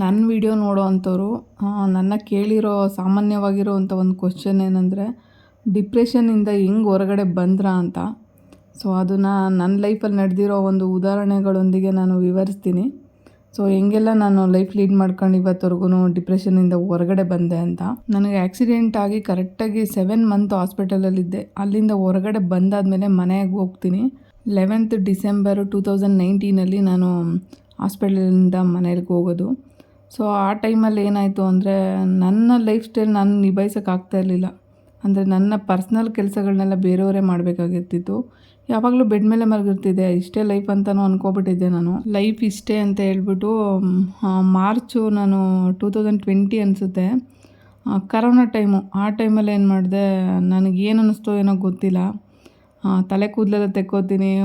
ನನ್ನ ವಿಡಿಯೋ ನೋಡೋ ಅಂಥವ್ರು ನನ್ನ ಕೇಳಿರೋ ಸಾಮಾನ್ಯವಾಗಿರೋವಂಥ ಒಂದು ಕ್ವಶನ್ ಏನಂದರೆ ಡಿಪ್ರೆಷನ್ನಿಂದ ಹೆಂಗೆ ಹೊರಗಡೆ ಬಂದ್ರಾ ಅಂತ? ಸೊ ಅದನ್ನು ನನ್ನ ಲೈಫಲ್ಲಿ ನಡೆದಿರೋ ಒಂದು ಉದಾಹರಣೆಗಳೊಂದಿಗೆ ನಾನು ವಿವರಿಸ್ತೀನಿ. ಸೊ ಹೆಂಗೆಲ್ಲ ನಾನು ಲೈಫ್ ಲೀಡ್ ಮಾಡ್ಕೊಂಡು ಇವತ್ತವರೆಗೂ ಡಿಪ್ರೆಷನ್ನಿಂದ ಹೊರಗಡೆ ಬಂದೆ ಅಂತ. ನನಗೆ ಆ್ಯಕ್ಸಿಡೆಂಟ್ ಆಗಿ ಕರೆಕ್ಟಾಗಿ ಸೆವೆನ್ ಮಂತ್ ಹಾಸ್ಪಿಟಲಲ್ಲಿದ್ದೆ ಅಲ್ಲಿಂದ ಹೊರಗಡೆ ಬಂದಾದಮೇಲೆ ಮನೆಗೆ ಹೋಗ್ತೀನಿ. ಲೆವೆಂತ್ ಡಿಸೆಂಬರ್ ಟೂ ತೌಸಂಡ್ ನೈನ್ಟೀನಲ್ಲಿ ನಾನು ಹಾಸ್ಪಿಟಲಿಂದ ಮನೆಗೆ ಹೋಗೋದು. ಸೊ ಆ ಟೈಮಲ್ಲಿ ಏನಾಯಿತು ಅಂದರೆ ನನ್ನ ಲೈಫ್ ಸ್ಟೈಲ್ ನಾನು ನಿಭಾಯಿಸೋಕ್ಕಾಗ್ತಾ ಇರಲಿಲ್ಲ. ಅಂದರೆ ನನ್ನ ಪರ್ಸ್ನಲ್ ಕೆಲಸಗಳನ್ನೆಲ್ಲ ಬೇರೆಯವರೇ ಮಾಡಬೇಕಾಗಿರ್ತಿತ್ತು. ಯಾವಾಗಲೂ ಬೆಡ್ ಮೇಲೆ ಮಲಗಿರ್ತಿದ್ದೆ. ಇಷ್ಟೇ ಲೈಫ್ ಅಂತಲೂ ಅನ್ಕೋಬಿಟ್ಟಿದ್ದೆ ನಾನು. ಲೈಫ್ ಇಷ್ಟೇ ಅಂತ ಹೇಳ್ಬಿಟ್ಟು ಮಾರ್ಚು ನಾನು ಟೂ ತೌಸಂಡ್ ಟ್ವೆಂಟಿ ಅನಿಸುತ್ತೆ. ಕರೋನಾ ಟೈಮು ಆ ಟೈಮಲ್ಲಿ ಏನು ಮಾಡಿದೆ? ನನಗೇನು ಅನ್ನಿಸ್ತೋ ಏನೋ ಗೊತ್ತಿಲ್ಲ. ತಲೆ ಕೂದಲೆಲ್ಲ ತೆಕ್ಕೋತೀನಿ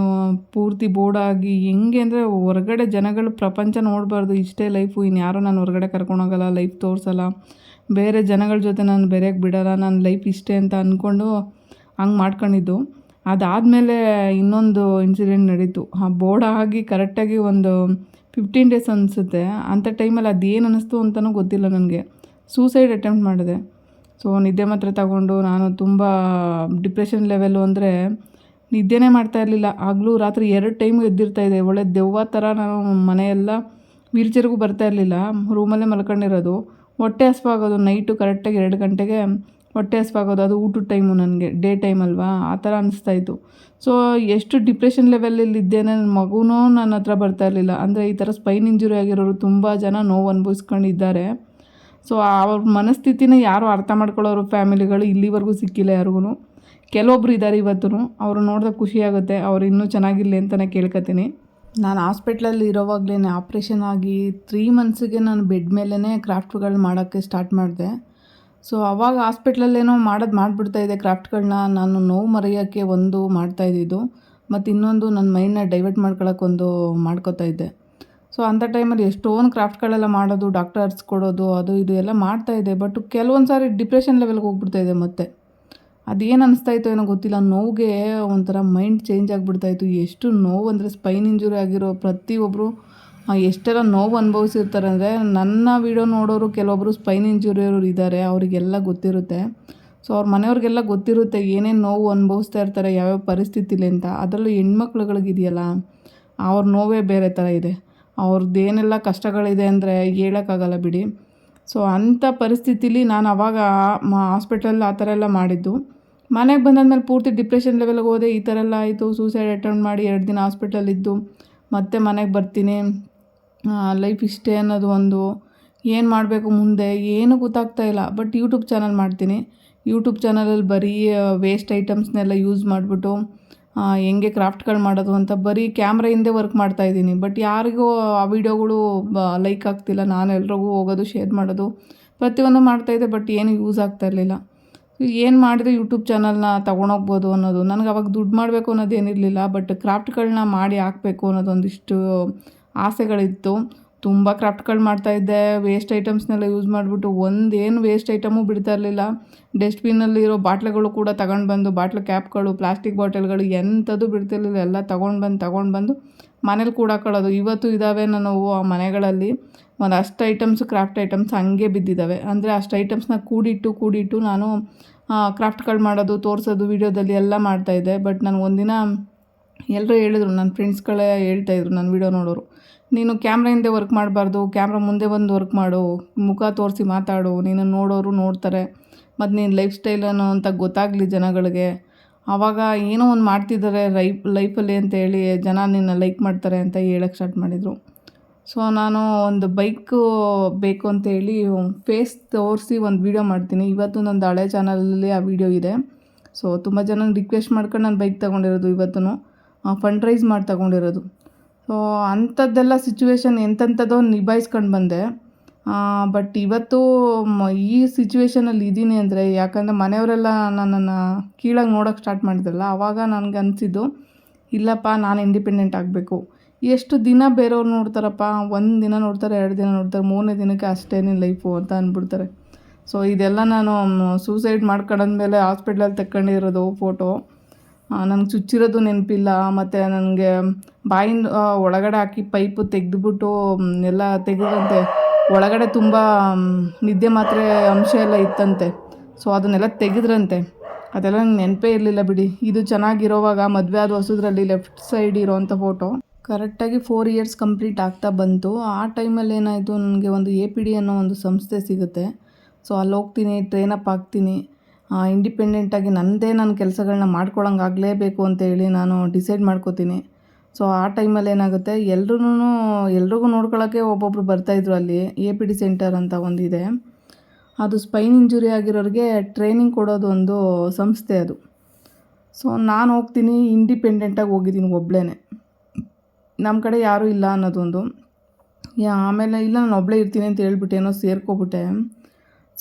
ಪೂರ್ತಿ ಬೋರ್ಡಾಗಿ ಹೆಂಗೆ ಅಂದರೆ ಹೊರಗಡೆ ಜನಗಳು ಪ್ರಪಂಚ ನೋಡಬಾರ್ದು. ಇಷ್ಟೇ ಲೈಫು ಇನ್ಯಾರೋ ನಾನು ಹೊರಗಡೆ ಕರ್ಕೊಂಡೋಗಲ್ಲ ಲೈಫ್ ತೋರಿಸಲ್ಲ. ಬೇರೆ ಜನಗಳ ಜೊತೆ ನಾನು ಬೇರೆಗೆ ಬಿಡಲ್ಲ. ನನ್ನ ಲೈಫ್ ಇಷ್ಟೇ ಅಂತ ಅಂದ್ಕೊಂಡು ಹಂಗೆ ಮಾಡ್ಕೊಂಡಿದ್ದು. ಅದಾದಮೇಲೆ ಇನ್ನೊಂದು ಇನ್ಸಿಡೆಂಟ್ ನಡೀತು. ಆ, ಬೋರ್ಡ್ ಆಗಿ ಕರೆಕ್ಟಾಗಿ ಒಂದು ಫಿಫ್ಟೀನ್ ಡೇಸ್ ಅನಿಸುತ್ತೆ. ಅಂಥ ಟೈಮಲ್ಲಿ ಅದೇನು ಅನ್ನಿಸ್ತು ಅಂತಲೂ ಗೊತ್ತಿಲ್ಲ ನನಗೆ. ಸೂಸೈಡ್ ಅಟೆಂಪ್ಟ್ ಮಾಡಿದೆ. ಸೊ ನಿದ್ದೆ ಮಾತ್ರ ತಗೊಂಡು ನಾನು ತುಂಬ ಡಿಪ್ರೆಷನ್ ಲೆವೆಲ್ಲು ಅಂದರೆ ನಿದ್ದೆನೇ ಮಾಡ್ತಾ ಇರಲಿಲ್ಲ. ಆಗಲೂ ರಾತ್ರಿ ಎರಡು ಟೈಮು ಇದೆ. ಒಳ್ಳೆ ದೆವ್ವ ಥರ ನಾನು ಮನೆಯೆಲ್ಲ ವೀಲ್ಚೇರ್ಗೂ ಬರ್ತಾ ಇರಲಿಲ್ಲ. ರೂಮಲ್ಲೇ ಮಲ್ಕೊಂಡಿರೋದು. ಹೊಟ್ಟೆ ಹಸ್ವಾಗೋದು ನೈಟು ಕರೆಕ್ಟಾಗಿ ಎರಡು ಗಂಟೆಗೆ ಹೊಟ್ಟೆ ಹಸ್ವಾಗೋದು ಅದು ಊಟದ ಟೈಮು ನನಗೆ. ಡೇ ಟೈಮ್ ಅಲ್ವಾ? ಆ ಥರ ಅನಿಸ್ತಾಯಿತ್ತು ಸೊ ಎಷ್ಟು ಡಿಪ್ರೆಷನ್ ಲೆವೆಲಲ್ಲಿ ಇದ್ದೇನೆ ನನ್ನ ಮಗುನೂ ನನ್ನ ಹತ್ರ ಬರ್ತಾ ಇರಲಿಲ್ಲ. ಅಂದರೆ ಈ ಥರ ಸ್ಪೈನ್ ಇಂಜುರಿ ಆಗಿರೋರು ತುಂಬ ಜನ ನೋವು ಅನುಭವಿಸ್ಕೊಂಡಿದ್ದಾರೆ. ಸೊ ಅವ್ರ ಮನಸ್ಥಿತಿನ ಯಾರು ಅರ್ಥ ಮಾಡ್ಕೊಳ್ಳೋರು ಫ್ಯಾಮಿಲಿಗಳು ಇಲ್ಲಿವರೆಗೂ ಸಿಕ್ಕಿಲ್ಲ ಯಾರಿಗೂ. ಕೆಲವೊಬ್ರು ಇದ್ದಾರೆ ಇವತ್ತು ಅವರು ನೋಡಿದಾಗ ಖುಷಿಯಾಗುತ್ತೆ ಅವ್ರು ಇನ್ನೂ ಚೆನ್ನಾಗಿರಲಿ ಅಂತಲೇ ಕೇಳ್ಕೊತೀನಿ ನಾನು ಹಾಸ್ಪಿಟ್ಲಲ್ಲಿ ಇರೋವಾಗಲೇ ಆಪ್ರೇಷನ್ ಆಗಿ ತ್ರೀ ಮಂತ್ಸಿಗೆ ನಾನು ಬೆಡ್ ಮೇಲೇ ಕ್ರಾಫ್ಟ್ಗಳು ಮಾಡೋಕ್ಕೆ ಸ್ಟಾರ್ಟ್ ಮಾಡಿದೆ. ಸೊ ಅವಾಗ ಹಾಸ್ಪಿಟ್ಲಲ್ಲೇನೋ ಮಾಡೋದು ಮಾಡಿಬಿಡ್ತಾಯಿದ್ದೆ ಕ್ರಾಫ್ಟ್ಗಳನ್ನ. ನಾನು ನೋವು ಮರೆಯೋಕ್ಕೆ ಒಂದು ಮಾಡ್ತಾಯಿದ್ದಿದ್ದು ಮತ್ತು ಇನ್ನೊಂದು ನನ್ನ ಮೈಂಡನ್ನ ಡೈವರ್ಟ್ ಮಾಡ್ಕೊಳಕ್ಕೊಂದು ಮಾಡ್ಕೋತಾ ಇದ್ದೆ. ಸೊ ಅಂಥ ಟೈಮಲ್ಲಿ ಎಷ್ಟೊಂದು ಕ್ರಾಫ್ಟ್ಗಳೆಲ್ಲ ಮಾಡೋದು ಡಾಕ್ಟರ್ಸ್ ಕೊಡೋದು, ಅದು ಇದು ಎಲ್ಲ ಇದೆ ಬಟ್ ಕೆಲವೊಂದು ಸಾರಿ ಡಿಪ್ರೆಷನ್ ಲೆವೆಲ್ಗೆ ಹೋಗ್ಬಿಡ್ತಾಯಿದೆ ಮತ್ತೆ. ಅದೇನು ಅನಿಸ್ತಾಯಿತ್ತು ಏನೋ ಗೊತ್ತಿಲ್ಲ. ನೋವಿಗೆ ಒಂಥರ ಮೈಂಡ್ ಚೇಂಜ್ ಆಗಿಬಿಡ್ತಾಯಿತ್ತು ಎಷ್ಟು ನೋವು ಅಂದರೆ ಸ್ಪೈನ್ ಇಂಜುರಿ ಆಗಿರೋ ಪ್ರತಿಯೊಬ್ಬರು ಎಷ್ಟೆಲ್ಲ ನೋವು ಅನುಭವಿಸಿರ್ತಾರೆ ಅಂದರೆ ನನ್ನ ವೀಡಿಯೋ ನೋಡೋರು ಕೆಲವೊಬ್ಬರು ಸ್ಪೈನ್ ಇಂಜುರಿಯವರು ಇದ್ದಾರೆ ಅವರಿಗೆಲ್ಲ ಗೊತ್ತಿರುತ್ತೆ. ಸೊ ಅವ್ರ ಮನೆಯವ್ರಿಗೆಲ್ಲ ಗೊತ್ತಿರುತ್ತೆ ಏನೇನು ನೋವು ಅನುಭವಿಸ್ತಾ ಇರ್ತಾರೆ, ಯಾವ್ಯಾವ ಪರಿಸ್ಥಿತಿಲಿ ಅಂತ. ಅದರಲ್ಲೂ ಹೆಣ್ಮಕ್ಳುಗಳಿಗಿದೆಯಲ್ಲ, ಅವ್ರ ನೋವೇ ಬೇರೆ ಥರ ಇದೆ. ಅವ್ರದ್ದು ಏನೆಲ್ಲ ಕಷ್ಟಗಳಿದೆ ಅಂದರೆ ಹೇಳೋಕ್ಕಾಗಲ್ಲ ಬಿಡಿ. ಸೊ ಅಂಥ ಪರಿಸ್ಥಿತಿಲಿ ನಾನು ಅವಾಗ ಹಾಸ್ಪಿಟಲ್ ಆ ಥರ ಎಲ್ಲ ಮಾಡಿದ್ದು. ಮನೆಗೆ ಬಂದಾದ್ಮೇಲೆ ಪೂರ್ತಿ ಡಿಪ್ರೆಷನ್ ಲೆವೆಲ್ಗೆ ಹೋದೆ, ಈ ಥರ ಎಲ್ಲ ಆಯಿತು. ಸೂಸೈಡ್ ಅಟೆಂಪ್ಟ್ ಮಾಡಿ ಎರಡು ದಿನ ಹಾಸ್ಪಿಟಲಿದ್ದು ಮತ್ತೆ ಮನೆಗೆ ಬರ್ತೀನಿ. ಲೈಫ್ ಇಷ್ಟೇ ಅನ್ನೋದು ಒಂದು, ಏನು ಮಾಡಬೇಕು ಮುಂದೆ, ಏನು ಗೊತ್ತಾಗ್ತಾ ಇಲ್ಲ. ಬಟ್ ಯೂಟ್ಯೂಬ್ ಚಾನಲ್ ಮಾಡ್ತೀನಿ. ಯೂಟ್ಯೂಬ್ ಚಾನಲಲ್ಲಿ ಬರೀ ವೇಸ್ಟ್ ಐಟಮ್ಸ್ನೆಲ್ಲ ಯೂಸ್ ಮಾಡಿಬಿಟ್ಟು ಹೆಂಗೆ ಕ್ರಾಫ್ಟ್ಗಳು ಮಾಡೋದು ಅಂತ ಬರೀ ಕ್ಯಾಮ್ರಾ ಹಿಂದೆ ವರ್ಕ್ ಮಾಡ್ತಾಯಿದ್ದೀನಿ ಬಟ್ ಯಾರಿಗೂ ಆ ವಿಡಿಯೋಗಳು ಬ, ಲೈಕ್ ಆಗ್ತಿಲ್ಲ. ನಾನು ಎಲ್ರಿಗೂ ಹೋಗೋದು, ಶೇರ್ ಮಾಡೋದು, ಪ್ರತಿಯೊಂದು ಮಾಡ್ತಾಯಿದ್ದೆ ಬಟ್ ಏನು ಯೂಸ್ ಆಗ್ತಾ ಇರಲಿಲ್ಲ. ಏನು ಮಾಡಿದ್ರೆ ಯೂಟ್ಯೂಬ್ ಚಾನಲ್ನ ತೊಗೊಂಡೋಗ್ಬೋದು ಅನ್ನೋದು. ನನಗೆ ಅವಾಗ ದುಡ್ಡು ಮಾಡಬೇಕು ಅನ್ನೋದೇನಿರಲಿಲ್ಲ, ಬಟ್ ಕ್ರಾಫ್ಟ್ಗಳನ್ನ ಮಾಡಿ ಹಾಕಬೇಕು ಅನ್ನೋದೊಂದಿಷ್ಟು ಆಸೆಗಳಿತ್ತು. ತುಂಬ ಕ್ರಾಫ್ಟ್ಗಳು ಮಾಡ್ತಾಯಿದ್ದೆ ವೇಸ್ಟ್ ಐಟಮ್ಸ್ನೆಲ್ಲ ಯೂಸ್ ಮಾಡಿಬಿಟ್ಟು ಒಂದೇನು ವೇಸ್ಟ್ ಐಟಮು ಬಿಡ್ತಾ ಇರಲಿಲ್ಲ. ಡಸ್ಟ್ಬಿನ್ನಲ್ಲಿರೋ ಬಾಟ್ಲೆಗಳು ಕೂಡ ತಗೊಂಡು ಬಂದು, ಬಾಟ್ಲು ಕ್ಯಾಪ್ಗಳು ಪ್ಲಾಸ್ಟಿಕ್ ಬಾಟಲ್ಗಳು ಎಂಥದ್ದು ಬಿಡ್ತಿರ್ಲಿಲ್ಲ. ಎಲ್ಲ ತೊಗೊಂಡು ಬಂದು ತೊಗೊಂಡು ಬಂದು ಮನೇಲಿ ಕೂಡ ಹಾಕೊಳ್ಳೋದು. ಇವತ್ತು ಇದ್ದಾವೆ ನಾನು ಆ ಮನೆಗಳಲ್ಲಿ. ಒಂದು ಅಷ್ಟು ಐಟಮ್ಸ್ ಕ್ರಾಫ್ಟ್ ಐಟಮ್ಸ್ ಹಂಗೆ ಬಿದ್ದಿದ್ದಾವೆ ಅಂದರೆ ಅಷ್ಟು ಐಟಮ್ಸ್ನ ಕೂಡಿಟ್ಟು ಕೂಡಿಟ್ಟು ನಾನು ಕ್ರಾಫ್ಟ್ಗಳು ಮಾಡೋದು, ತೋರಿಸೋದು, ವೀಡಿಯೋದಲ್ಲಿ ಎಲ್ಲ ಮಾಡ್ತಾಯಿದ್ದೆ ಬಟ್ ನಾನು ಒಂದಿನ ಎಲ್ಲರೂ ಹೇಳಿದ್ರು ನನ್ನ ಫ್ರೆಂಡ್ಸ್ಗಳೇ ಹೇಳ್ತಾಯಿದ್ರು ನನ್ನ ವೀಡಿಯೋ ನೋಡೋರು. ನೀನು ಕ್ಯಾಮ್ರಾ ಹಿಂದೆ ವರ್ಕ್ ಮಾಡಬಾರ್ದು, ಕ್ಯಾಮ್ರಾ ಮುಂದೆ ಬಂದು ವರ್ಕ್ ಮಾಡು, ಮುಖ ತೋರಿಸಿ ಮಾತಾಡು, ನೀನು ನೋಡೋರು ನೋಡ್ತಾರೆ. ಮತ್ತು ನೀನು ಲೈಫ್ ಸ್ಟೈಲನ್ನು ಅಂತ ಗೊತ್ತಾಗಲಿ ಜನಗಳಿಗೆ. ಆವಾಗ ಏನೋ ಒಂದು ಮಾಡ್ತಿದ್ದಾರೆ ಲೈಫ್ ಲೈಫಲ್ಲಿ ಅಂತ ಹೇಳಿ ಜನ ನಿನ್ನ ಲೈಕ್ ಮಾಡ್ತಾರೆ ಅಂತ ಹೇಳಕ್ಕೆ ಸ್ಟಾರ್ಟ್ ಮಾಡಿದರು. ಸೊ ನಾನು ಒಂದು ಬೈಕು ಬೇಕು ಅಂತೇಳಿ ಫೇಸ್ ತೋರಿಸಿ ಒಂದು ವೀಡಿಯೋ ಮಾಡ್ತೀನಿ. ಇವತ್ತು ನಂದು ಹಳೆ ಚಾನಲಲ್ಲಿ ಆ ವಿಡಿಯೋ ಇದೆ. ಸೊ ತುಂಬ ಜನ ರಿಕ್ವೆಸ್ಟ್ ಮಾಡ್ಕೊಂಡು ನಾನು ಬೈಕ್ ತೊಗೊಂಡಿರೋದು ಇವತ್ತು ಫಂಡ್ ರೈಸ್ ಮಾಡಿ ತಗೊಂಡಿರೋದು. ಸೊ ಅಂಥದ್ದೆಲ್ಲ ಸಿಚುವೇಶನ್ ಎಂತೆಂಥದ್ದೋ ನಿಭಾಯಿಸ್ಕೊಂಡು ಬಂದೆ. ಬಟ್ ಇವತ್ತು ಈ ಸಿಚುವೇಶನಲ್ಲಿ ಇದ್ದೀನಿ ಅಂದರೆ, ಯಾಕಂದರೆ ಮನೆಯವರೆಲ್ಲ ನನ್ನನ್ನು ಕೀಳಾಗಿ ನೋಡೋಕೆ ಸ್ಟಾರ್ಟ್ ಮಾಡಿದ್ರಲ್ಲ ಆವಾಗ ನನಗೆ ಅನಿಸಿದ್ದು, ಇಲ್ಲಪ್ಪ, ನಾನು ಇಂಡಿಪೆಂಡೆಂಟ್ ಆಗಬೇಕು. ಎಷ್ಟು ದಿನ ಬೇರೆಯವ್ರು ನೋಡ್ತಾರಪ್ಪ, ಒಂದು ದಿನ ನೋಡ್ತಾರೆ, ಎರಡು ದಿನ ನೋಡ್ತಾರೆ, ಮೂರನೇ ದಿನಕ್ಕೆ ಅಷ್ಟೇನೇ ಲೈಫು ಅಂತ ಅಂದ್ಬಿಡ್ತಾರೆ ಸೊ ಇದೆಲ್ಲ ನಾನು ಸೂಸೈಡ್ ಮಾಡ್ಕೊಂಡಾದ್ಮೇಲೆ ಹಾಸ್ಪಿಟ್ಲಲ್ಲಿ ತಗೊಂಡಿರೋದು ಫೋಟೋ ನನಗೆ ಚುಚ್ಚಿರೋದು ನೆನಪಿಲ್ಲ, ಮತ್ತು ನನಗೆ ಬಾಯಿಂದ ಒಳಗಡೆ ಹಾಕಿ ಪೈಪು ತೆಗೆದುಬಿಟ್ಟು ಎಲ್ಲ ತೆಗೆದಂತೆ, ಒಳಗಡೆ ತುಂಬ ನಿದ್ದೆ ಮಾತ್ರೆ ಅಂಶ ಎಲ್ಲ ಇತ್ತಂತೆ. ಸೊ ಅದನ್ನೆಲ್ಲ ತೆಗೆದ್ರಂತೆ. ಅದೆಲ್ಲ ನಂಗೆ ನೆನಪೇ ಇರಲಿಲ್ಲ ಬಿಡಿ. ಇದು ಚೆನ್ನಾಗಿರೋವಾಗ ಮದುವೆ ಆದ ಹೊಸದ್ರಲ್ಲಿ ಲೆಫ್ಟ್ ಸೈಡ್ ಇರೋವಂಥ ಫೋಟೋ ಕರೆಕ್ಟಾಗಿ ಫೋರ್ ಇಯರ್ಸ್ ಕಂಪ್ಲೀಟ್ ಆಗ್ತಾ ಬಂತು. ಆ ಟೈಮಲ್ಲಿ ಏನಾಯಿತು, ನನಗೆ ಒಂದು ಎ ಪಿ ಡಿ ಅನ್ನೋ ಒಂದು ಸಂಸ್ಥೆ ಸಿಗುತ್ತೆ. ಸೊ ಅಲ್ಲಿ ಹೋಗ್ತೀನಿ ಟ್ರೈನಪ್ ಆಗ್ತೀನಿ. ಇಂಡಿಪೆಂಡೆಂಟಾಗಿ ನನ್ನದೇ ನನ್ನ ಕೆಲಸಗಳನ್ನ ಮಾಡ್ಕೊಳಂಗೆ ಆಗಲೇಬೇಕು ಅಂತೇಳಿ ನಾನು ಡಿಸೈಡ್ ಮಾಡ್ಕೋತೀನಿ. ಸೊ ಆ ಟೈಮಲ್ಲಿ ಏನಾಗುತ್ತೆ ಎಲ್ರೂ ಎಲ್ರಿಗೂ ನೋಡ್ಕೊಳ್ಳೋಕ್ಕೆ ಒಬ್ಬೊಬ್ರು ಬರ್ತಾಯಿದ್ರು ಅಲ್ಲಿ ಎ ಪಿ ಡಿ ಸೆಂಟರ್ ಅಂತ ಒಂದಿದೆ. ಅದು ಸ್ಪೈನ್ ಇಂಜುರಿ ಆಗಿರೋರಿಗೆ ಟ್ರೈನಿಂಗ್ ಕೊಡೋದು ಒಂದು ಸಂಸ್ಥೆ ಅದು. ಸೊ ನಾನು ಹೋಗ್ತೀನಿ ಇಂಡಿಪೆಂಡೆಂಟಾಗಿ ಹೋಗಿದ್ದೀನಿ ಒಬ್ಬಳೇ ನಮ್ಮ ಕಡೆ ಯಾರೂ ಇಲ್ಲ ಅನ್ನೋದೊಂದು. ಆಮೇಲೆ ಇಲ್ಲ, ನಾನು ಒಬ್ಬಳೇ ಇರ್ತೀನಿ ಅಂತ ಹೇಳ್ಬಿಟ್ಟು ಏನೋ ಸೇರ್ಕೊಬಿಟ್ಟೆ.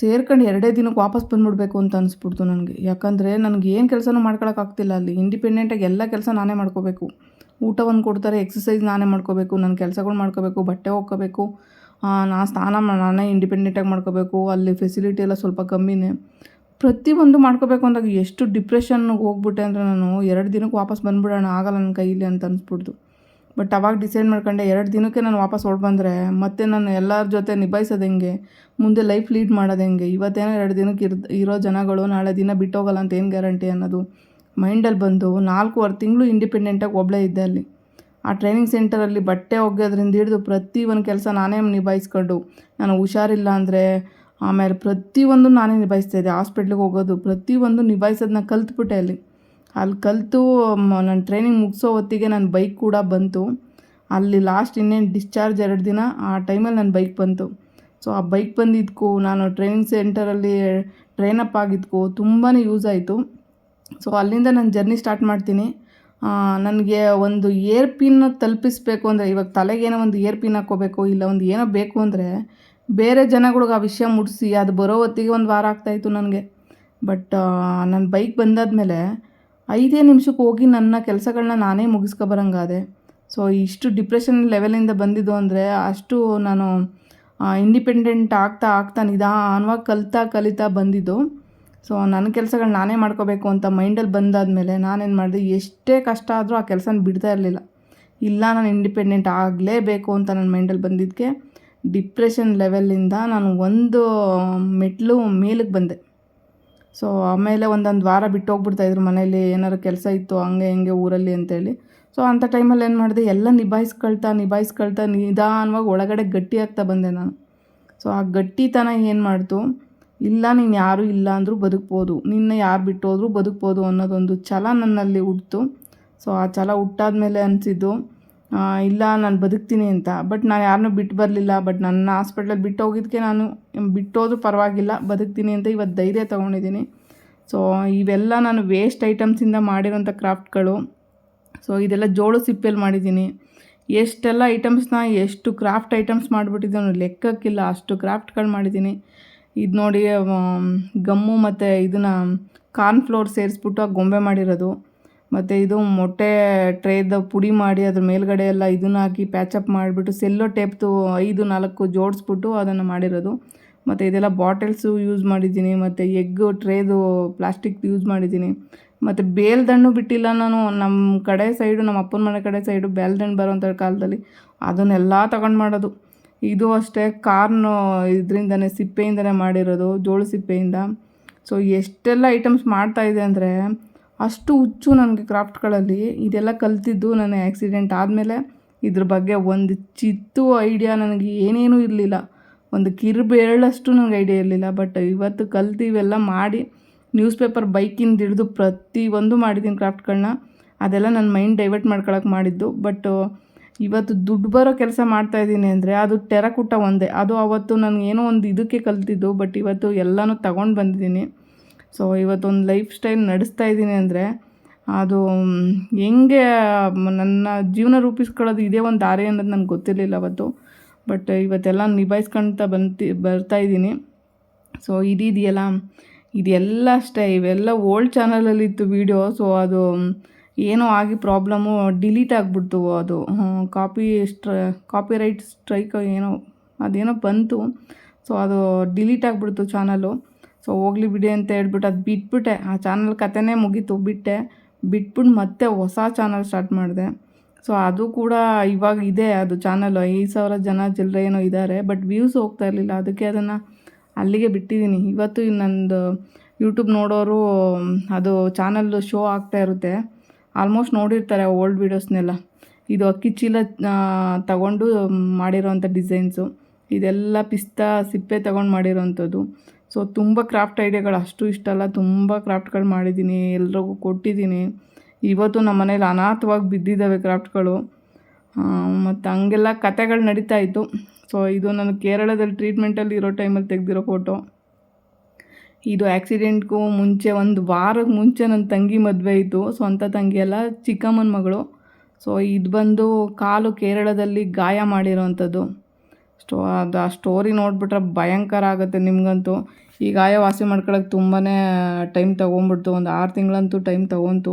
ಸೇರ್ಕೊಂಡು ಎರಡೇ ದಿನಕ್ಕೆ ವಾಪಸ್ ಬಂದ್ಬಿಡ್ಬೇಕು ಅಂತ ಅನಿಸ್ಬಿಡ್ತು ನನಗೆ. ಯಾಕಂದರೆ ನನಗೆ ಏನು ಕೆಲಸನೂ ಮಾಡ್ಕೊಳಕ್ಕಾಗ್ತಿಲ್ಲ ಅಲ್ಲಿ. ಇಂಡಿಪೆಂಡೆಂಟಾಗಿ ಎಲ್ಲ ಕೆಲಸ ನಾನೇ ಮಾಡ್ಕೋಬೇಕು. ಊಟ ಒಂದು ಕೊಡ್ತಾರೆ ಎಕ್ಸಸೈಸ್ ನಾನೇ ಮಾಡ್ಕೋಬೇಕು ನನ್ನ ಕೆಲಸಗಳು ಮಾಡ್ಕೋಬೇಕು, ಬಟ್ಟೆ ಹೋಗ್ಕೋಬೇಕು ನಾ ಸ್ನಾನ ನಾನೇ ಇಂಡಿಪೆಂಡೆಂಟಾಗಿ ಮಾಡ್ಕೋಬೇಕು, ಅಲ್ಲಿ ಫೆಸಿಲಿಟಿ ಎಲ್ಲ ಸ್ವಲ್ಪ ಕಮ್ಮಿನೇ. ಪ್ರತಿಯೊಂದು ಮಾಡ್ಕೋಬೇಕು ಅಂದಾಗ ಎಷ್ಟು ಡಿಪ್ರೆಷನ್ಗೆ ಹೋಗ್ಬಿಟ್ಟೆ ಅಂದರೆ ನಾನು ಎರಡು ದಿನಕ್ಕೆ ವಾಪಸ್ ಬಂದ್ಬಿಡೋಣ, ಆಗಲ್ಲ ನನ್ನ ಕೈಯಲ್ಲಿ ಅಂತ ಅನಿಸ್ಬಿಡ್ತು. ಬಟ್ ಅವಾಗ ಡಿಸೈಡ್ ಮಾಡ್ಕೊಂಡೆ, ಎರಡು ದಿನಕ್ಕೆ ನಾನು ವಾಪಸ್ ಹೊರಟು ಬಂದರೆ, ಮತ್ತೆ ನಾನು ಎಲ್ಲರ ಜೊತೆ ನಿಭಾಯಿಸೋದು ಹೆಂಗೆ? ಮುಂದೆ ಲೈಫ್ ಲೀಡ್ ಮಾಡೋದು ಹೆಂಗೆ? ಇವತ್ತೇನೋ ಎರಡು ದಿನಕ್ಕೆ ಇರ್ ಇರೋ ಜನಗಳು ನಾಳೆ ದಿನ ಬಿಟ್ಟೋಗಲ್ಲ ಅಂತ ಏನು ಗ್ಯಾರಂಟಿ ಅನ್ನೋದು ಮೈಂಡಲ್ಲಿ ಬಂದು ನಾಲ್ಕೂವರೆ ತಿಂಗಳು ಇಂಡಿಪೆಂಡೆಂಟಾಗಿ ಒಬ್ಬಳೇ ಇದ್ದೆ ಅಲ್ಲಿ. ಆ ಟ್ರೈನಿಂಗ್ ಸೆಂಟರಲ್ಲಿ ಬಟ್ಟೆ ಒಗೆಯೋದ್ರಿಂದ ಹಿಡಿದು ಪ್ರತಿ ಒಂದು ಕೆಲಸ ನಾನೇ ನಿಭಾಯಿಸ್ಕೊಂಡು, ನಾನು ಹುಷಾರಿಲ್ಲ ಅಂದರೆ ಆಮೇಲೆ ಪ್ರತಿಯೊಂದು ನಾನೇ ನಿಭಾಯಿಸ್ತಾ ಇದ್ದೆ ಹಾಸ್ಪಿಟ್ಲಿಗೆ ಹೋಗೋದು, ಪ್ರತಿಯೊಂದು ನಿಭಾಯಿಸೋದನ್ನ ಕಲ್ತ್ಬಿಟ್ಟೆ ಅಲ್ಲಿ. ಅಲ್ಲಿ ಕಲಿತು ನನ್ನ ಟ್ರೈನಿಂಗ್ ಮುಗಿಸೋ ಹೊತ್ತಿಗೆ ನನ್ನ ಬೈಕ್ ಕೂಡ ಬಂತು. ಅಲ್ಲಿ ಲಾಸ್ಟ್ ಇನ್ನೇನು ಡಿಸ್ಚಾರ್ಜ್ ಎರಡು ದಿನ, ಆ ಟೈಮಲ್ಲಿ ನನ್ನ ಬೈಕ್ ಬಂತು. ಸೊ ಆ ಬೈಕ್ ಬಂದಿದ್ದಕ್ಕೂ ನಾನು ಟ್ರೈನಿಂಗ್ ಸೆಂಟರಲ್ಲಿ ಟ್ರೈನಪ್ ಆಗಿದ್ದಕ್ಕೂ ತುಂಬಾ ಯೂಸ್ ಆಯಿತು. ಸೊ ಅಲ್ಲಿಂದ ನಾನು ಜರ್ನಿ ಸ್ಟಾರ್ಟ್ ಮಾಡ್ತೀನಿ. ನನಗೆ ಒಂದು ಏರ್ ಪಿನ್ ತಲುಪಿಸ್ಬೇಕು ಅಂದರೆ, ಇವಾಗ ತಲೆಗೇನೋ ಒಂದು ಏರ್ ಪಿನ್ ಹಾಕ್ಕೋಬೇಕು, ಇಲ್ಲ ಒಂದು ಏನೋ ಬೇಕು ಅಂದರೆ, ಬೇರೆ ಜನಗಳಿಗೆ ಆ ವಿಷಯ ಮುಟ್ಟಿಸಿ ಅದು ಬರೋ ಹೊತ್ತಿಗೆ ಒಂದು ವಾರ ಆಗ್ತಾಯಿತ್ತು ನನಗೆ. ಬಟ್ ನನ್ನ ಬೈಕ್ ಬಂದಾದಮೇಲೆ ಐದೇ ನಿಮಿಷಕ್ಕೆ ಹೋಗಿ ನನ್ನ ಕೆಲಸಗಳನ್ನ ನಾನೇ ಮುಗಿಸ್ಕೊಬರಂಗಾದೆ ಸೊ, ಇಷ್ಟು ಡಿಪ್ರೆಷನ್ ಲೆವೆಲಿಂದ ಬಂದಿದ್ದು ಅಂದರೆ ಅಷ್ಟು ನಾನು ಇಂಡಿಪೆಂಡೆಂಟ್ ಆಗ್ತಾ ಆಗ್ತಾ ನಿಧಾನವಾಗಿ ಕಲಿತಾ ಕಲಿತಾ ಬಂದಿದ್ದು. ಸೊ, ನನ್ನ ಕೆಲಸಗಳು ನಾನೇ ಮಾಡ್ಕೋಬೇಕು ಅಂತ ಮೈಂಡಲ್ಲಿ ಬಂದಾದಮೇಲೆ ನಾನೇನು ಮಾಡಿದೆ, ಎಷ್ಟೇ ಕಷ್ಟ ಆದರೂ ಆ ಕೆಲಸನ ಬಿಡ್ತಾ ಇರಲಿಲ್ಲ. ಇಲ್ಲ, ನಾನು ಇಂಡಿಪೆಂಡೆಂಟ್ ಆಗಲೇಬೇಕು ಅಂತ ನನ್ನ ಮೈಂಡಲ್ಲಿ ಬಂದಿದ್ದಕ್ಕೆ ಡಿಪ್ರೆಷನ್ ಲೆವೆಲಿಂದ ನಾನು ಒಂದು ಮೆಟ್ಲು ಮೇಲಕ್ಕೆ ಬಂದೆ. ಸೊ ಆಮೇಲೆ ಒಂದೊಂದು ವಾರ ಬಿಟ್ಟು ಹೋಗ್ಬಿಡ್ತಾಯಿದ್ರು ಮನೇಲಿ ಏನಾರು ಕೆಲಸ ಇತ್ತು ಹಂಗೆ ಹಿಂಗೆ ಊರಲ್ಲಿ ಅಂತೇಳಿ. ಸೊ ಅಂಥ ಟೈಮಲ್ಲಿ ಏನು ಮಾಡಿದೆ, ಎಲ್ಲ ನಿಭಾಯಿಸ್ಕೊಳ್ತಾ ನಿಭಾಯಿಸ್ಕೊಳ್ತಾ ನಿಧಾನವಾಗಿ ಒಳಗಡೆ ಗಟ್ಟಿ ಆಗ್ತಾ ಬಂದೆ ನಾನು. ಸೊ ಆ ಗಟ್ಟಿತನ ಏನು ಮಾಡ್ತು, ಇಲ್ಲ ನೀನು ಯಾರೂ ಇಲ್ಲ ಅಂದರೂ ಬದುಕ್ಬೋದು, ನಿನ್ನ ಯಾರು ಬಿಟ್ಟೋದ್ರೂ ಬದುಕ್ಬೋದು ಅನ್ನೋದೊಂದು ಛಲ ನನ್ನಲ್ಲಿ ಹುಟ್ಟಿತು ಸೊ ಆ ಛಲ ಹುಟ್ಟಾದ್ಮೇಲೆ ಅನಿಸಿದ್ದು ಇಲ್ಲ, ನಾನು ಬದುಕ್ತೀನಿ ಅಂತ. ಬಟ್ ನಾನು ಯಾರನ್ನೂ ಬಿಟ್ಟು ಬರಲಿಲ್ಲ. ಬಟ್ ನನ್ನ ಹಾಸ್ಪಿಟ್ಲಲ್ಲಿ ಬಿಟ್ಟು ಹೋಗಿದ್ದಕ್ಕೆ ನಾನು ಬಿಟ್ಟೋದ್ರೂ ಪರವಾಗಿಲ್ಲ. ಬದುಕ್ತೀನಿ ಅಂತ ಇವತ್ತು ಧೈರ್ಯ ತೊಗೊಂಡಿದ್ದೀನಿ. ಸೊ ಇವೆಲ್ಲ ನಾನು ವೇಸ್ಟ್ ಐಟಮ್ಸಿಂದ ಮಾಡಿರೋಂಥ ಕ್ರಾಫ್ಟ್ಗಳು ಸೊ ಇದೆಲ್ಲ ಜೋಳು ಸಿಪ್ಪೆಯಲ್ಲಿ ಮಾಡಿದ್ದೀನಿ. ಎಷ್ಟೆಲ್ಲ ಐಟಮ್ಸ್ನ ಎಷ್ಟು ಕ್ರಾಫ್ಟ್ ಐಟಮ್ಸ್ ಮಾಡಿಬಿಟ್ಟಿದ್ದೀನಿ ಲೆಕ್ಕಕ್ಕಿಲ್ಲ. ಅಷ್ಟು ಕ್ರಾಫ್ಟ್ಗಳು ಮಾಡಿದ್ದೀನಿ. ಇದು ನೋಡಿ ಗಮ್ಮು ಮತ್ತು ಇದನ್ನು ಕಾರ್ನ್ಫ್ಲೋರ್ ಸೇರಿಸ್ಬಿಟ್ಟು ಆ ಗೊಂಬೆ ಮಾಡಿರೋದು. ಮತ್ತು ಇದು ಮೊಟ್ಟೆ ಟ್ರೇದ ಪುಡಿ ಮಾಡಿ ಅದ್ರ ಮೇಲ್ಗಡೆ ಎಲ್ಲ ಇದನ್ನ ಹಾಕಿ ಪ್ಯಾಚಪ್ ಮಾಡಿಬಿಟ್ಟು ಸೆಲ್ಲೋ ಟೇಪ್ದು ಐದು, ನಾಲ್ಕು ಜೋಡಿಸ್ಬಿಟ್ಟು ಅದನ್ನು ಮಾಡಿರೋದು. ಮತ್ತು ಇದೆಲ್ಲ ಬಾಟಲ್ಸು ಯೂಸ್ ಮಾಡಿದ್ದೀನಿ. ಮತ್ತು ಎಗ್ ಟ್ರೇದು ಪ್ಲಾಸ್ಟಿಕ್ ಯೂಸ್ ಮಾಡಿದ್ದೀನಿ. ಮತ್ತು ಬೇಲ್ದಣ್ಣು ಬಿಟ್ಟಿಲ್ಲ ನಾನು. ನಮ್ಮ ಕಡೆ ಸೈಡು ನಮ್ಮ ಅಪ್ಪನ ಮನೆ ಕಡೆ ಸೈಡು ಬೇಲ್ದಣ್ಣು ಬರೋಂಥ ಕಾಲದಲ್ಲಿ ಅದನ್ನೆಲ್ಲ ತಗೊಂಡು ಮಾಡೋದು. ಇದು ಅಷ್ಟೇ ಕಾರ್ನ್ ಇದರಿಂದನೇ, ಸಿಪ್ಪೆಯಿಂದನೇ ಮಾಡಿರೋದು, ಜೋಳು ಸಿಪ್ಪೆಯಿಂದ. ಸೊ ಎಷ್ಟೆಲ್ಲ ಐಟಮ್ಸ್ ಮಾಡ್ತಾಯಿದೆ ಅಂದರೆ ಅಷ್ಟು ಹುಚ್ಚು ನನಗೆ ಕ್ರಾಫ್ಟ್ಗಳಲ್ಲಿ. ಇದೆಲ್ಲ ಕಲ್ತಿದ್ದು ನನ್ನ ಆ್ಯಕ್ಸಿಡೆಂಟ್ ಆದಮೇಲೆ. ಇದ್ರ ಬಗ್ಗೆ ಒಂದು ಚಿತ್ತು ಐಡಿಯಾ ನನಗೆ ಏನೇನೂ ಇರಲಿಲ್ಲ. ಒಂದು ಕಿರುಬೇರಳಷ್ಟು ನನಗೆ ಐಡಿಯಾ ಇರಲಿಲ್ಲ. ಬಟ್ ಇವತ್ತು ಕಲ್ತು ಇವೆಲ್ಲ ಮಾಡಿ, ನ್ಯೂಸ್ ಪೇಪರ್ ಬೈಕಿಂದ ಹಿಡಿದು ಪ್ರತಿಯೊಂದು ಮಾಡಿದ್ದೀನಿ ಕ್ರಾಫ್ಟ್ಗಳನ್ನ. ಅದೆಲ್ಲ ನನ್ನ ಮೈಂಡ್ ಡೈವರ್ಟ್ ಮಾಡ್ಕೊಳಕ್ಕೆ ಮಾಡಿದ್ದು. ಬಟ್ ಇವತ್ತು ದುಡ್ಡು ಬರೋ ಕೆಲಸ ಮಾಡ್ತಾಯಿದ್ದೀನಿ ಅಂದರೆ ಅದು ಟೆರಕುಟ ಒಂದೇ. ಅದು ಅವತ್ತು ನನಗೆ ಏನೋ ಒಂದು ಇದಕ್ಕೆ ಕಲ್ತಿದ್ದು. ಬಟ್ ಇವತ್ತು ಎಲ್ಲನೂ ತಗೊಂಡು ಬಂದಿದ್ದೀನಿ. ಸೊ ಇವತ್ತೊಂದು ಲೈಫ್ ಸ್ಟೈಲ್ ನಡೆಸ್ತಾ ಇದ್ದೀನಿ ಅಂದರೆ ಅದು ಹೆಂಗೆ ನನ್ನ ಜೀವನ ರೂಪಿಸ್ಕೊಳ್ಳೋದು ಇದೇ ಒಂದು ದಾರಿ ಅನ್ನೋದು ನನಗೆ ಗೊತ್ತಿರಲಿಲ್ಲ ಅವತ್ತು. ಬಟ್ ಇವತ್ತೆಲ್ಲ ನಿಭಾಯಿಸ್ಕೊಳ್ತಾ ಬರ್ತಾ ಇದ್ದೀನಿ. ಸೊ ಇದಿದೆಯಲ್ಲ, ಇದೆಲ್ಲ ಅಷ್ಟೇ, ಇವೆಲ್ಲ ಓಲ್ಡ್ ಚಾನಲಲ್ಲಿತ್ತು ವೀಡಿಯೋ ಸೊ ಅದು, ಏನೋ ಆಗಿ ಪ್ರಾಬ್ಲಮ್ಮು ಡಿಲೀಟ್ ಆಗಿಬಿಡ್ತು ಅದು. ಕಾಪಿ ಸ್ಟ್ರ ಕಾಪಿ ರೈಟ್ ಸ್ಟ್ರೈಕ್ ಏನೋ, ಅದೇನೋ ಬಂತು. ಸೊ ಅದು ಡಿಲೀಟ್ ಆಗಿಬಿಡ್ತು ಚಾನಲು ಸೊ ಹೋಗ್ಲಿ ಬಿಡಿ ಅಂತ ಹೇಳ್ಬಿಟ್ಟು ಅದು ಬಿಟ್ಬಿಟ್ಟೆ. ಆ ಚಾನಲ್ ಕತೆನೇ ಮುಗೀತು. ಬಿಟ್ಟೆ. ಬಿಟ್ಬಿಟ್ಟು ಮತ್ತೆ ಹೊಸ ಚಾನಲ್ ಸ್ಟಾರ್ಟ್ ಮಾಡಿದೆ. ಸೊ ಅದು ಕೂಡ ಇವಾಗ ಇದೆ ಅದು ಚಾನಲ್ ಐದು ಸಾವಿರ ಜನ ಚಿಲ್ಲರೆ ಏನೋ ಇದ್ದಾರೆ ಬಟ್ ವ್ಯೂಸ್ ಹೋಗ್ತಾ ಇರಲಿಲ್ಲ. ಅದಕ್ಕೆ ಅದನ್ನು ಅಲ್ಲಿಗೆ ಬಿಟ್ಟಿದ್ದೀನಿ. ಇವತ್ತು ನಂದು ಯೂಟ್ಯೂಬ್ ನೋಡೋರು, ಅದು ಚಾನಲ್ ಶೋ ಆಗ್ತಾ ಇರುತ್ತೆ. ಆಲ್ಮೋಸ್ಟ್ ನೋಡಿರ್ತಾರೆ ಓಲ್ಡ್ ವೀಡಿಯೋಸ್ನೆಲ್ಲ ಇದು ಅಕ್ಕಿ ಚೀಲ ತಗೊಂಡು ಮಾಡಿರೋವಂಥ ಡಿಸೈನ್ಸು ಇದೆಲ್ಲ ಪಿಸ್ತಾ ಸಿಪ್ಪೆ ತಗೊಂಡು ಮಾಡಿರೋವಂಥದ್ದು ಸೊ ತುಂಬ ಕ್ರಾಫ್ಟ್ ಐಡಿಯಾಗಳು ಅಷ್ಟು ಇಷ್ಟ ಅಲ್ಲ. ತುಂಬ ಕ್ರಾಫ್ಟ್ಗಳು ಮಾಡಿದ್ದೀನಿ, ಎಲ್ರಿಗೂ ಕೊಟ್ಟಿದ್ದೀನಿ. ಇವತ್ತು ನಮ್ಮ ಮನೇಲಿ ಅನಾಥವಾಗಿ ಬಿದ್ದಿದ್ದಾವೆ ಕ್ರಾಫ್ಟ್ಗಳು. ಮತ್ತು ಹಂಗೆಲ್ಲ ಕತೆಗಳು ನಡೀತಾ ಇತ್ತು. ಸೊ ಇದು ನಾನು ಕೇರಳದಲ್ಲಿ ಟ್ರೀಟ್ಮೆಂಟಲ್ಲಿ ಇರೋ ಟೈಮಲ್ಲಿ ತೆಗೆದಿರೋ ಫೋಟೋ. ಇದು ಆ್ಯಕ್ಸಿಡೆಂಟ್ಗೂ ಮುಂಚೆ, ಒಂದು ವಾರಕ್ಕೆ ಮುಂಚೆ ನನ್ನ ತಂಗಿ ಮದುವೆ ಇತ್ತು. ಸೊ ತಂಗಿ ಅಲ್ಲ ಚಿಕ್ಕಮ್ಮನ ಮಗಳು. ಸೊ ಇದು ಬಂದು ಕಾಲು ಕೇರಳದಲ್ಲಿ ಗಾಯ ಮಾಡಿರೋವಂಥದ್ದು ಸ್ಟೋ ಅದು ಆ ಸ್ಟೋರಿ ನೋಡಿಬಿಟ್ರೆ ಭಯಂಕರ ಆಗುತ್ತೆ ನಿಮಗಂತೂ. ಈ ಗಾಯವಾಸಿ ಮಾಡ್ಕೊಳಕ್ಕೆ ತುಂಬಾ ಟೈಮ್ ತೊಗೊಂಬಿಡ್ತು, ಒಂದು ಆರು ತಿಂಗಳಂತೂ ಟೈಮ್ ತೊಗೊಂತು.